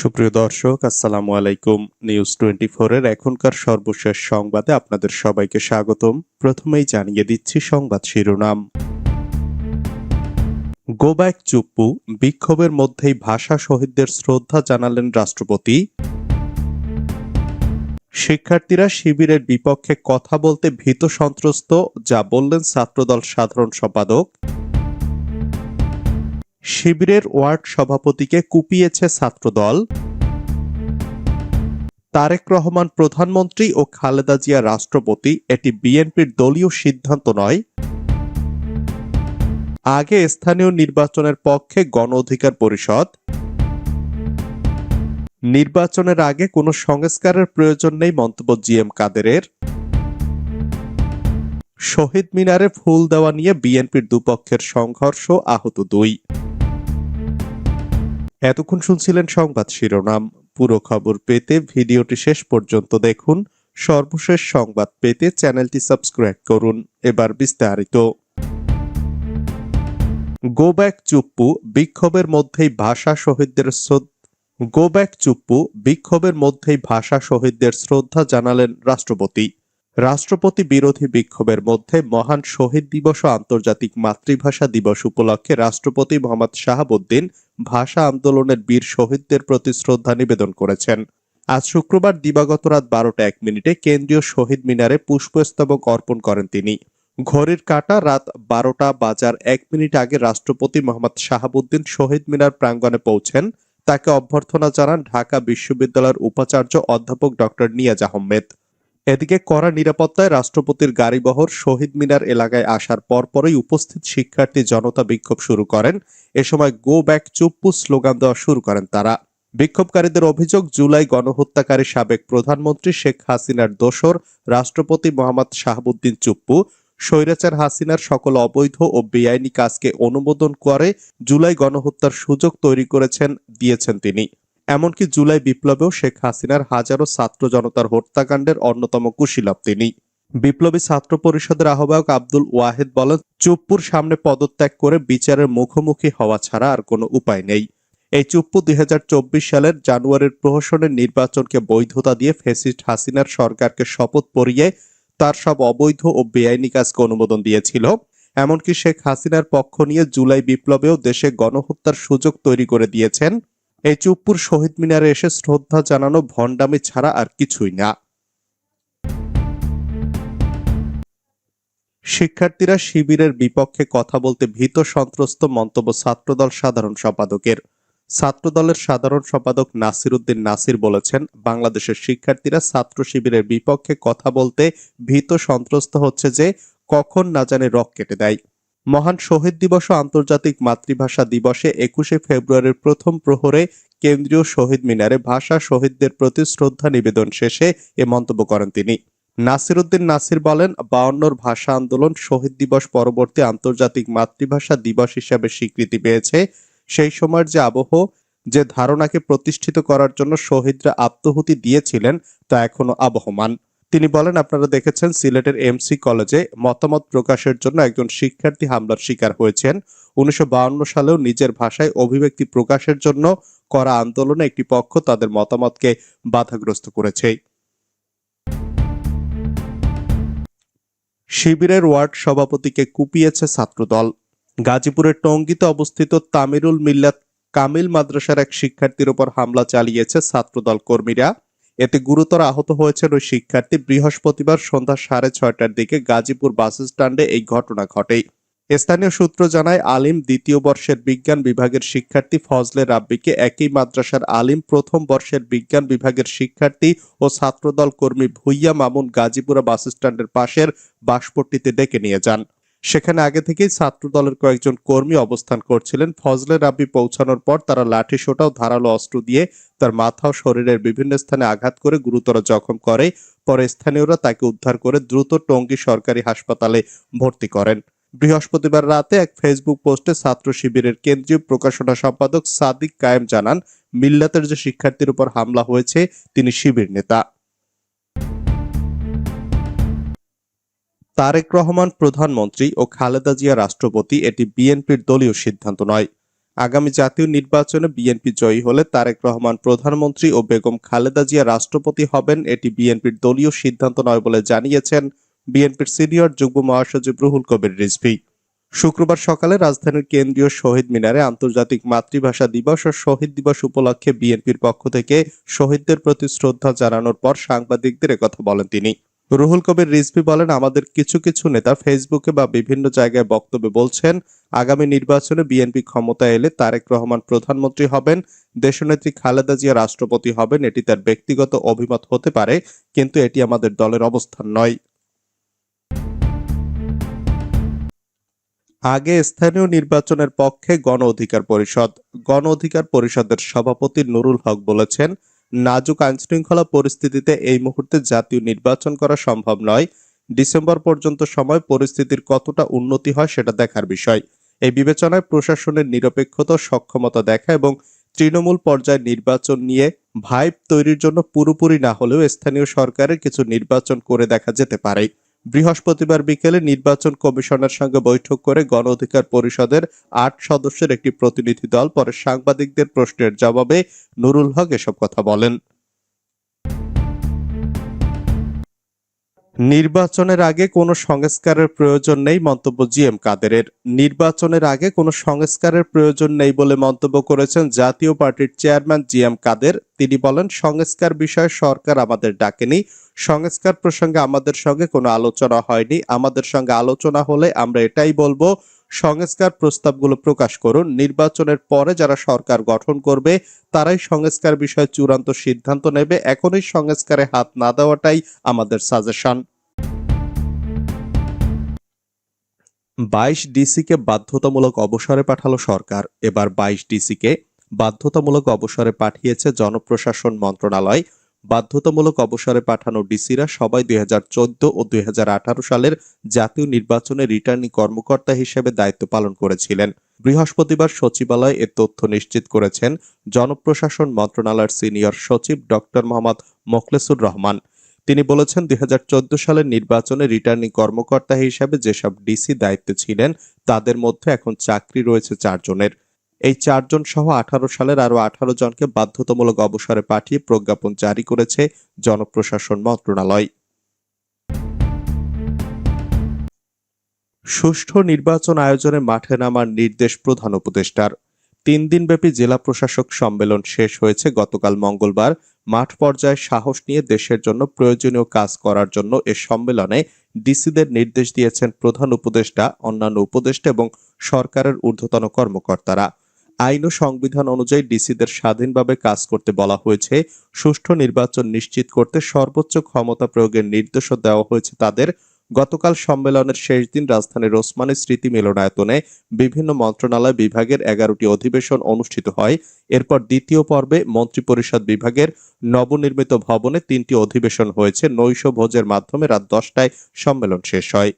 সুপ্রিয় দর্শক, আসসালামু আলাইকুম। নিউজ টোয়েন্টি এর এখনকার সর্বশেষ সংবাদে আপনাদের সবাইকে স্বাগতম। প্রথমেই জানিয়ে দিচ্ছি সংবাদ শিরোনাম। গো ব্যাক চুপ্পু বিক্ষোভের মধ্যেই ভাষা শহীদদের শ্রদ্ধা জানালেন রাষ্ট্রপতি। শিক্ষার্থীরা শিবিরের বিপক্ষে কথা বলতে ভীত সন্ত্রস্ত, যা বললেন ছাত্রদল সাধারণ সম্পাদক। শিবিরের ওয়ার্ড সভাপতিকে কুপিয়েছে ছাত্রদল। তারেক রহমান প্রধানমন্ত্রী ও খালেদা জিয়া রাষ্ট্রপতি, এটি বিএনপির দলীয় সিদ্ধান্ত নয়। আগে স্থানীয় নির্বাচনের পক্ষে গণ অধিকার পরিষদ। নির্বাচনের আগে কোনো সংস্কারের প্রয়োজন নেই মন্তব্য জি এম কাদেরের। শহীদ মিনারে ফুল দেওয়া নিয়ে বিএনপির দুপক্ষের সংঘর্ষ, আহত দুই। এতক্ষণ শুনছিলেন সংবাদ শিরোনাম। পুরো খবর পেতে ভিডিওটি শেষ পর্যন্ত দেখুন। সর্বশেষ সংবাদ পেতে চ্যানেলটি সাবস্ক্রাইব করুন। এবার বিস্তারিত। গো ব্যাক চুপ্পু বিক্ষোভের মধ্যেই ভাষা শহীদদের গো ব্যাক চুপ্পু বিক্ষোভের মধ্যেই ভাষা শহীদদের শ্রদ্ধা জানালেন রাষ্ট্রপতি। রাষ্ট্রপতি বিরোধী বিক্ষোভের মধ্যে মহান শহীদ দিবস ও আন্তর্জাতিক মাতৃভাষা দিবস উপলক্ষে রাষ্ট্রপতি মোহাম্মদ শাহাবুদ্দিন ভাষা আন্দোলনের বীর শহীদদের প্রতি শ্রদ্ধা নিবেদন করেছেন। আজ শুক্রবার দিবাগত রাত বারোটা এক মিনিটে কেন্দ্রীয় শহীদ মিনারে পুষ্পস্তবক অর্পণ করেন তিনি। ঘড়ির কাটা রাত বারোটা বাজার এক মিনিট আগে রাষ্ট্রপতি মোহাম্মদ শাহাবুদ্দিন শহীদ মিনার প্রাঙ্গণে পৌঁছেন। তাকে অভ্যর্থনা জানান ঢাকা বিশ্ববিদ্যালয়ের উপাচার্য অধ্যাপক ডক্টর নিয়াজ আহমেদ। এদিকে কড়া নিরাপত্তায় রাষ্ট্রপতির গাড়িবহর শহীদ মিনার এলাকায় আসার পরপরই উপস্থিত শিক্ষার্থী জনতা বিক্ষোভ শুরু করেন। এ সময় গো ব্যাক চুপ্পু স্লোগান দেওয়া শুরু করেন তারা। বিক্ষোভকারীদের অভিযোগ, জুলাই গণহত্যাকারী সাবেক প্রধানমন্ত্রী শেখ হাসিনার দোসর রাষ্ট্রপতি মোহাম্মদ শাহাবুদ্দিন চুপ্পু, স্বৈরাচার হাসিনার সকল অবৈধ ও বেআইনি কাজকে অনুমোদন করে জুলাই গণহত্যার সুযোগ তৈরি করেছেন, দিয়েছেন তিনি। এমনকি জুলাই বিপ্লবেও শেখ হাসিনার হাজারো ছাত্র জনতার হত্যাকাণ্ডের অন্যতম কুশীলভ তিনি। বিপ্লবী ছাত্র পরিষদের আহ্বায়ক আব্দুল ওয়াহেদ বলেন, চুপ্পুর সামনে পদত্যাগ করে বিচারের মুখোমুখি হওয়া ছাড়া আর কোনো উপায় নেই। এই চুপ্পু দুই হাজার চব্বিশ সালের জানুয়ারির প্রহসনের নির্বাচনকে বৈধতা দিয়ে ফেসিস্ট হাসিনার সরকারকে শপথ পরিয়ে তার সব অবৈধ ও বেআইনি কাজকে অনুমোদন দিয়েছিল। এমনকি শেখ হাসিনার পক্ষ নিয়ে জুলাই বিপ্লবেও দেশে গণহত্যার সুযোগ তৈরি করে দিয়েছেন এই চুপপুর শহীদ মিনারে এসে শ্রদ্ধা জানানো ভণ্ডামি ছাড়া আর কিছুই না। শিক্ষার্থীরা শিবিরের বিপক্ষে কথা বলতে ভীত সন্ত্রস্ত মন্তব্য ছাত্রদল সাধারণ সম্পাদকের। ছাত্রদলের সাধারণ সম্পাদক নাসির উদ্দিন নাসির বলেছেন, বাংলাদেশের শিক্ষার্থীরা ছাত্র শিবিরের বিপক্ষে কথা বলতে ভীত সন্ত্রস্ত হচ্ছে যে কখন না জানে রক কেটে দেয়। মহান শহীদ দিবস ও আন্তর্জাতিক মাতৃভাষা দিবসে একুশে ফেব্রুয়ারির প্রথম প্রহরে কেন্দ্রীয় শহীদ মিনারে ভাষা শহীদদের প্রতি শ্রদ্ধা নিবেদন শেষে এ মন্তব্য করেন তিনি। নাসির উদ্দিন নাসির বলেন, বায়ান্নর ভাষা আন্দোলন শহীদ দিবস পরবর্তী আন্তর্জাতিক মাতৃভাষা দিবস হিসাবে স্বীকৃতি পেয়েছে। সেই সময়ের যে আবহ, যে ধারণাকে প্রতিষ্ঠিত করার জন্য শহীদরা আত্মহুতি দিয়েছিলেন, তা এখনও আবহমান। তিনি বলেন, আপনারা দেখেছেন সিলেটের এমসি কলেজে মতামত প্রকাশের জন্য একজন শিক্ষার্থী হামলার শিকার হয়েছেন। উনিশশো সালেও নিজের ভাষায় অভিব্যক্তি প্রকাশের জন্য করা আন্দোলনে একটি পক্ষ তাদের মতামতকে বাধাগ্রস্ত করেছে। শিবিরের ওয়ার্ড সভাপতিকে কুপিয়েছে ছাত্রদল। গাজীপুরের টঙ্গীতে অবস্থিত তামিরুল মিল্লাত কামিল মাদ্রাসার এক শিক্ষার্থীর উপর হামলা চালিয়েছে ছাত্রদল কর্মীরা। এতে গুরুতর আহত হয়েছেন ওই শিক্ষার্থী। বৃহস্পতিবার সন্ধ্যা সাড়ে ছয়টার দিকে গাজীপুর বাস স্ট্যান্ডে এই ঘটনা ঘটে। স্থানীয় সূত্র জানায়, আলিম দ্বিতীয় বর্ষের বিজ্ঞান বিভাগের শিক্ষার্থী ফজলে রাব্বিকে একই মাদ্রাসার আলিম প্রথম বর্ষের বিজ্ঞান বিভাগের শিক্ষার্থী ও ছাত্রদল কর্মী ভুইয়া মামুন গাজীপুরা বাস স্ট্যান্ডের পাশের বাসপট্টিতে ডেকে নিয়ে যান। সেখানে আগে থেকেই ছাত্র দলের কয়েকজন কর্মী অবস্থান করছিলেন। ফজলে রাব্বি পৌঁছানোর পর তারা লাঠি সোটাও ধারালো অস্ত্র দিয়ে তার মাথা ও শরীরের বিভিন্ন স্থানে আঘাত করে গুরুতর জখম করে। পরে স্থানীয়রা তাকে উদ্ধার করে দ্রুত টঙ্গী সরকারি হাসপাতালে ভর্তি করেন। বৃহস্পতিবার রাতে এক ফেসবুক পোস্টে ছাত্র শিবিরের কেন্দ্রীয় প্রকাশনা সম্পাদক সাদিক কায়েম জানান, মিল্লাতের যে শিক্ষার্থীর উপর হামলা হয়েছে, তিনি শিবির নেতা। তারেক রহমান প্রধানমন্ত্রী ও খালেদা জিয়া রাষ্ট্রপতি এটি বিএনপির দলীয় সিদ্ধান্ত নয়। আগামী জাতীয় নির্বাচনে বিএনপি জয়ী হলে তারেক রহমান প্রধানমন্ত্রী ও বেগম খালেদা জিয়া রাষ্ট্রপতি হবেন এটি বিএনপির দলীয় সিদ্ধান্ত নয় বলে জানিয়েছেন বিএনপির সিনিয়র যুগ্ম মহাসচিব রুহুল কবির রিজভী। শুক্রবার সকালে রাজধানীর কেন্দ্রীয় শহীদ মিনারে আন্তর্জাতিক মাতৃভাষা দিবস ও শহীদ দিবস উপলক্ষে বিএনপির পক্ষ থেকে শহীদদের প্রতি শ্রদ্ধা জানানোর পর সাংবাদিকদের একথা বলেন তিনি। রুহুল কবির রিজভী বলেন, আমাদের কিছু কিছু নেতা ফেসবুকে বা বিভিন্ন জায়গায় বক্তব্যে বলছেন, আগামী নির্বাচনে বিএনপি ক্ষমতায় এলে তারেক রহমান প্রধানমন্ত্রী হবেন, দেশনেত্রী খালেদা জিয়া রাষ্ট্রপতি হবেন, এটি তার ব্যক্তিগত অভিমত হতে পারে, কিন্তু এটি আমাদের দলের অবস্থান নয়। আগে স্থানীয় নির্বাচনের পক্ষে গণ অধিকার পরিষদ। গণ অধিকার পরিষদের সভাপতি নুরুল হক বলেছেন নাজুক আইনশৃঙ্খলা পরিস্থিতিতে এই মুহূর্তে জাতীয় নির্বাচন করা সম্ভব নয়। ডিসেম্বর পর্যন্ত সময় পরিস্থিতির কতটা উন্নতি হয় সেটা দেখার বিষয়। এই বিবেচনায় প্রশাসনের নিরপেক্ষতা, সক্ষমতা দেখা এবং তৃণমূল পর্যায়ে নির্বাচন নিয়ে ভাইব তৈরির জন্য পুরোপুরি না হলেও স্থানীয় সরকারের কিছু নির্বাচন করে দেখা যেতে পারে। বৃহস্পতিবার বিকেলে নির্বাচন কমিশনের সঙ্গে বৈঠক করে গণ অধিকার পরিষদের আট সদস্যের একটি প্রতিনিধি দল পরে সাংবাদিকদের প্রশ্নের জবাবে নুরুল হক এসব কথা বলেন। নির্বাচনের আগে কোনো সংস্কারের প্রয়োজন নেই মন্তব্য জি এম কাদেরের। নির্বাচনের আগে কোনো সংস্কারের প্রয়োজন নেই বলে মন্তব্য করেছেন জাতীয় পার্টির চেয়ারম্যান জি এম কাদের। তিনি বলেন, সংস্কার বিষয়ে সরকার আমাদের ডাকেনি। সংস্কার প্রসঙ্গে আমাদের সঙ্গে কোনো আলোচনা হয়নি। আমাদের সঙ্গে আলোচনা হলে আমরা এটাই বলব সংস্কার প্রস্তাবগুলো প্রকাশ করুন। নির্বাচনের পরে যারা সরকার গঠন করবে, তারাই সংস্কার বিষয়ে চূড়ান্ত সিদ্ধান্ত নেবে। এখনই সংস্কারে হাত না দেওয়াটাই আমাদের সাজেশন বাইশ ডিসিকে বাধ্যতামূলক অবসরে পাঠালো সরকার। এবার বাইশ ডিসিকে বাধ্যতামূলক অবসরে পাঠিয়েছে জনপ্রশাসন মন্ত্রণালয়। বাধ্যতামূলক অবসরে পাঠানো ডিসিরা সবাই দুই হাজার চোদ্দ ও দুই হাজার আঠারো সালের জাতীয় নির্বাচনে রিটার্নিং কর্মকর্তা হিসেবে দায়িত্ব পালন করেছিলেন। বৃহস্পতিবার সচিবালয় এ তথ্য নিশ্চিত করেছেন জনপ্রশাসন মন্ত্রণালয়ের সিনিয়র সচিব ডক্টর মোহাম্মদ মোখলেসুর রহমান। তিনি বলেছেন, দুই হাজার চোদ্দ সালের নির্বাচনে রিটার্নিং কর্মকর্তা হিসেবে যেসব ডিসি দায়িত্বে ছিলেন, তাদের মধ্যে এখন চাকরি রয়েছে চারজনের। এই চারজন সহ আঠারো সালের আরও আঠারো জনকে বাধ্যতামূলক অবসরে পাঠিয়ে প্রজ্ঞাপন জারি করেছে জনপ্রশাসন মন্ত্রণালয়। সুষ্ঠু নির্বাচন আয়োজনে মাঠে নামার নির্দেশ প্রধান উপদেষ্টার। তিন দিনব্যাপী জেলা প্রশাসক সম্মেলন শেষ হয়েছে গতকাল মঙ্গলবার। মাঠ পর্যায়ে সাহস নিয়ে দেশের জন্য প্রয়োজনীয় কাজ করার জন্য এ সম্মেলনে ডিসিদের নির্দেশ দিয়েছেন প্রধান উপদেষ্টা, অন্যান্য উপদেষ্টা এবং সরকারের ঊর্ধ্বতন কর্মকর্তারা। আইন ও সংবিধান অনুযায়ী ডিসিদের স্বাধীনভাবে কাজ করতে বলা হয়েছে, সুষ্ঠু নির্বাচন নিশ্চিত করতে সর্বোচ্চ ক্ষমতা প্রয়োগের নির্দেশও দেওয়া হয়েছে তাদের। গতকাল সম্মেলনের শেষ দিন রাজধানীর ওসমানী স্মৃতি মিলনায়তনে বিভিন্ন মন্ত্রণালয় বিভাগের এগারোটি অধিবেশন অনুষ্ঠিত হয়। এরপর দ্বিতীয় পর্বে মন্ত্রিপরিষদ বিভাগের নবনির্মিত ভবনে তিনটি অধিবেশন হয়েছে। নৈশ ভোজের মাধ্যমে রাত দশটায় সম্মেলন শেষ হয়।